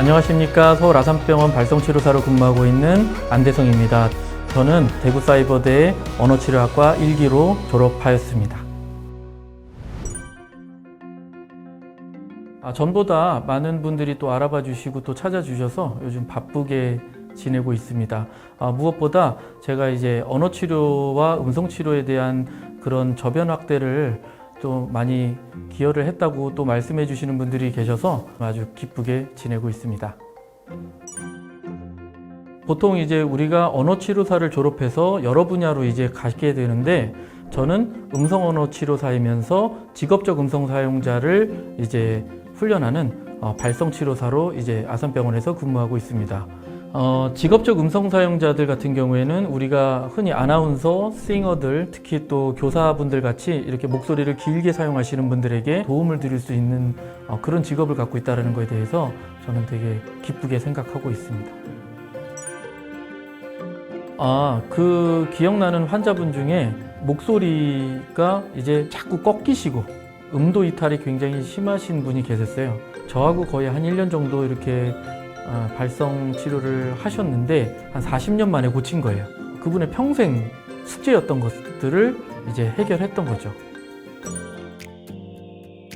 안녕하십니까. 서울 아산병원 발성치료사로 근무하고 있는 안대성입니다. 저는 대구사이버대 언어치료학과 1기로 졸업하였습니다. 아, 전보다 많은 분들이 또 알아봐 주시고 또 찾아주셔서 요즘 바쁘게 지내고 있습니다. 아, 무엇보다 제가 이제 언어치료와 음성치료에 대한 그런 저변 확대를 또 많이 기여를 했다고 또 말씀해 주시는 분들이 계셔서 아주 기쁘게 지내고 있습니다. 보통 이제 우리가 언어 치료사를 졸업해서 여러 분야로 이제 가게 되는데 저는 음성 언어 치료사이면서 직업적 음성 사용자를 이제 훈련하는 어, 발성 치료사로 이제 아산병원에서 근무하고 있습니다. 어, 직업적 음성 사용자들 같은 경우에는 우리가 흔히 아나운서, 싱어들, 특히 또 교사분들 같이 이렇게 목소리를 길게 사용하시는 분들에게 도움을 드릴 수 있는 어, 그런 직업을 갖고 있다는 것에 대해서 저는 되게 기쁘게 생각하고 있습니다. 아, 그 기억나는 환자분 중에 목소리가 이제 자꾸 꺾이시고 음도 이탈이 굉장히 심하신 분이 계셨어요. 저하고 거의 한 1년 정도 이렇게 아, 발성 치료를 하셨는데 한 40년 만에 고친 거예요. 그분의 평생 숙제였던 것들을 이제 해결했던 거죠.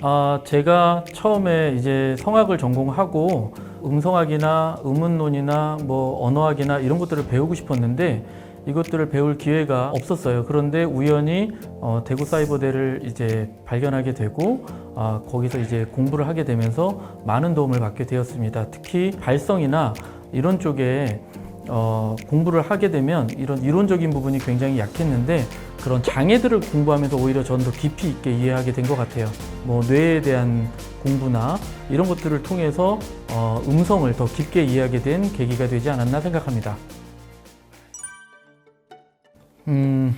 아, 제가 처음에 이제 성악을 전공하고 음성학이나 음운론이나 뭐 언어학이나 이런 것들을 배우고 싶었는데 이것들을 배울 기회가 없었어요. 그런데 우연히 어, 대구 사이버대를 이제 발견하게 되고 아, 거기서 이제 공부를 하게 되면서 많은 도움을 받게 되었습니다. 특히 발성이나 이런 쪽에 어, 공부를 하게 되면 이런 이론적인 부분이 굉장히 약했는데 그런 장애들을 공부하면서 오히려 전 더 깊이 있게 이해하게 된 것 같아요. 뭐 뇌에 대한 공부나 이런 것들을 통해서 어, 음성을 더 깊게 이해하게 된 계기가 되지 않았나 생각합니다. 음,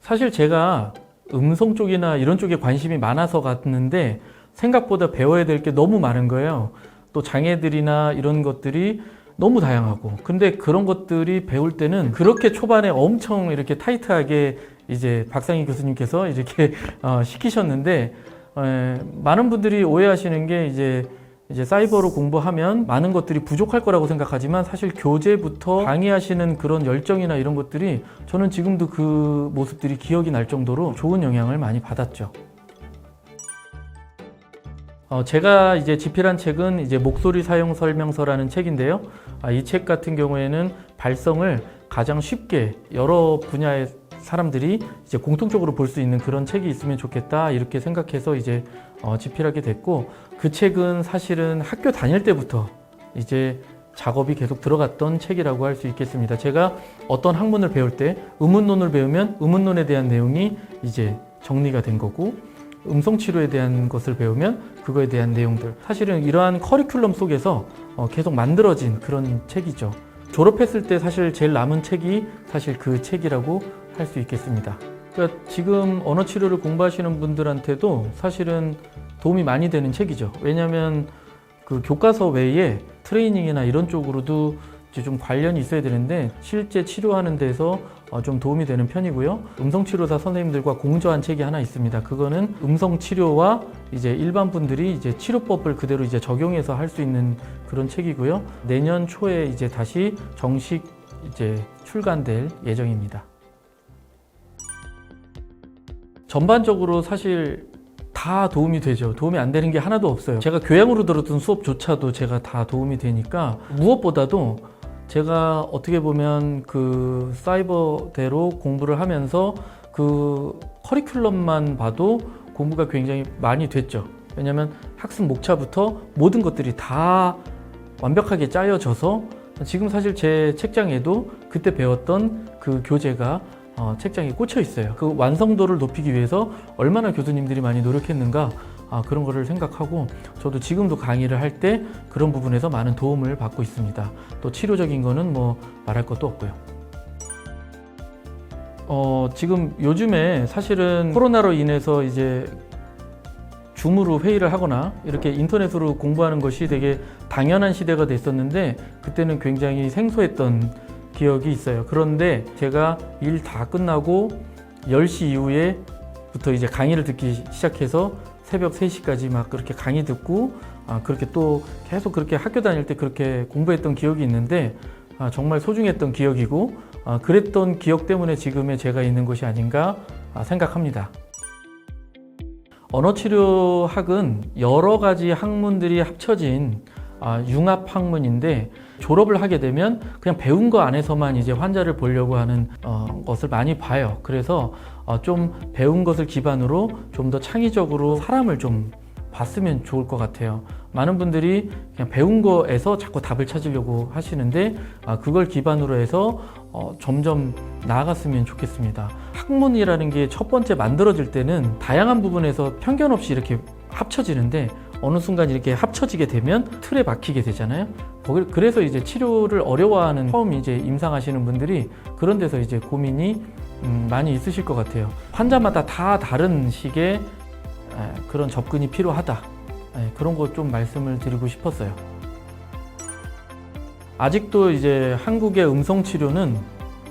사실 제가 음성 쪽이나 이런 쪽에 관심이 많아서 갔는데 생각보다 배워야 될 게 너무 많은 거예요. 또 장애들이나 이런 것들이 너무 다양하고. 근데 그런 것들이 배울 때는 그렇게 초반에 엄청 이렇게 타이트하게 이제 박상희 교수님께서 이렇게 어, 시키셨는데 에, 많은 분들이 오해하시는 게 이제 이제 사이버로 공부하면 많은 것들이 부족할 거라고 생각하지만 사실 교재부터 강의하시는 그런 열정이나 이런 것들이 저는 지금도 그 모습들이 기억이 날 정도로 좋은 영향을 많이 받았죠. 어, 제가 이제 집필한 책은 이제 목소리 사용 설명서라는 책인데요. 아, 이책 같은 경우에는 발성을 가장 쉽게 여러 분야의 사람들이 이제 공통적으로 볼 수 있는 그런 책이 있으면 좋겠다 이렇게 생각해서 이제 어, 집필하게 됐고 그 책은 사실은 학교 다닐 때부터 이제 작업이 계속 들어갔던 책이라고 할 수 있겠습니다. 제가 어떤 학문을 배울 때 음운론을 배우면 음운론에 대한 내용이 이제 정리가 된 거고 음성 치료에 대한 것을 배우면 그거에 대한 내용들 사실은 이러한 커리큘럼 속에서 어, 계속 만들어진 그런 책이죠. 졸업했을 때 사실 제일 남은 책이 사실 그 책이라고 할 수 있겠습니다. 그러니까 지금 언어 치료를 공부하시는 분들한테도 사실은 도움이 많이 되는 책이죠. 왜냐하면 그 교과서 외에 트레이닝이나 이런 쪽으로도 이제 좀 관련이 있어야 되는데 실제 치료하는 데서 어, 좀 도움이 되는 편이고요. 음성 치료사 선생님들과 공저한 책이 하나 있습니다. 그거는 음성 치료와 이제 일반 분들이 이제 치료법을 그대로 이제 적용해서 할 수 있는 그런 책이고요. 내년 초에 이제 다시 정식 이제 출간될 예정입니다. 전반적으로 사실 다 도움이 되죠. 도움이 안 되는 게 하나도 없어요. 제가 교양으로 들었던 수업조차도 제가 다 도움이 되니까 무엇보다도 제가 어떻게 보면 그 사이버대로 공부를 하면서 그 커리큘럼만 봐도 공부가 굉장히 많이 됐죠. 왜냐하면 학습 목차부터 모든 것들이 다 완벽하게 짜여져서 지금 사실 제 책장에도 그때 배웠던 그 교재가 어, 책장에 꽂혀 있어요. 그 완성도를 높이기 위해서 얼마나 교수님들이 많이 노력했는가 아, 그런 거를 생각하고 저도 지금도 강의를 할 때 그런 부분에서 많은 도움을 받고 있습니다. 또 치료적인 거는 뭐 말할 것도 없고요. 어, 지금 요즘에 사실은 코로나로 인해서 이제 줌으로 회의를 하거나 이렇게 인터넷으로 공부하는 것이 되게 당연한 시대가 됐었는데 그때는 굉장히 생소했던 기억이 있어요. 그런데 제가 일 다 끝나고 10시 이후에 부터 이제 강의를 듣기 시작해서 새벽 3시까지 막 그렇게 강의 듣고 아, 그렇게 또 계속 그렇게 학교 다닐 때 그렇게 공부했던 기억이 있는데 아, 정말 소중했던 기억이고 아, 그랬던 기억 때문에 지금의 제가 있는 것이 아닌가 아, 생각합니다. 언어치료학은 여러 가지 학문들이 합쳐진 아, 융합 학문인데 졸업을 하게 되면 그냥 배운 거 안에서만 이제 환자를 보려고 하는 어, 것을 많이 봐요. 그래서 어, 좀 배운 것을 기반으로 좀 더 창의적으로 사람을 좀 봤으면 좋을 것 같아요. 많은 분들이 그냥 배운 거에서 자꾸 답을 찾으려고 하시는데 아, 그걸 기반으로 해서 어, 점점 나아갔으면 좋겠습니다. 학문이라는 게 첫 번째 만들어질 때는 다양한 부분에서 편견 없이 이렇게 합쳐지는데 어느 순간 이렇게 합쳐지게 되면 틀에 막히게 되잖아요. 그래서 이제 치료를 어려워하는 처음 이제 임상하시는 분들이 그런 데서 이제 고민이 음, 많이 있으실 것 같아요. 환자마다 다 다른 식의 에, 그런 접근이 필요하다. 에, 그런 거 좀 말씀을 드리고 싶었어요. 아직도 이제 한국의 음성 치료는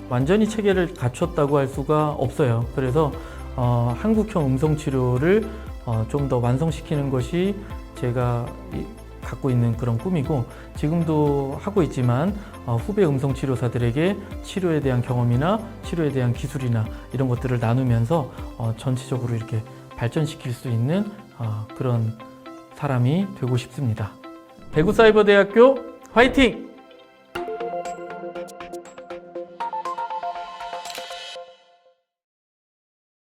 완전히 체계를 갖췄다고 할 수가 없어요. 그래서 어, 한국형 음성 치료를 어, 좀 더 완성시키는 것이 제가 이- 갖고 있는 그런 꿈이고 지금도 하고 있지만 어, 후배 음성 치료사들에게 치료에 대한 경험이나 치료에 대한 기술이나 이런 것들을 나누면서 어, 전체적으로 이렇게 발전시킬 수 있는 어, 그런 사람이 되고 싶습니다. 대구사이버대학교 화이팅!